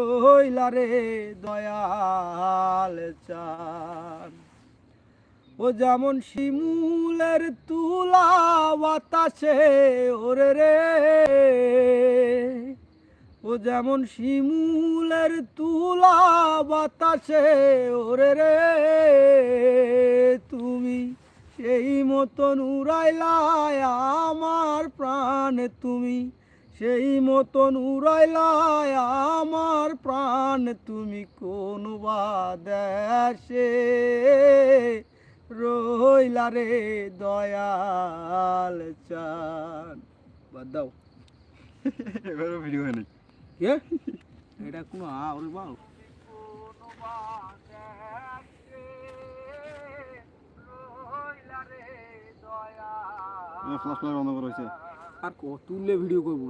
রইলা রে দয়াল চান ও যেমন শিমুলের তুলা বাতাসে ওরে রে। ও যেমন শিমুলের তুলা বাতাসে ওরে রে। তুমি সেই মতন উড়াইলায় আমার প্রাণ, তুমি সেই মতন উড়াইলায় আমার প্রাণ। তুমি কোন বা দেশে রইলা রে দয়াল চান। বাদ দাও। এবারে ভিডিও হয় এটা কোনো আরে বাও। ফ্লাশ ফ্লাশ বন্ধ করা হয়েছে। আর কত ভিডিও করব?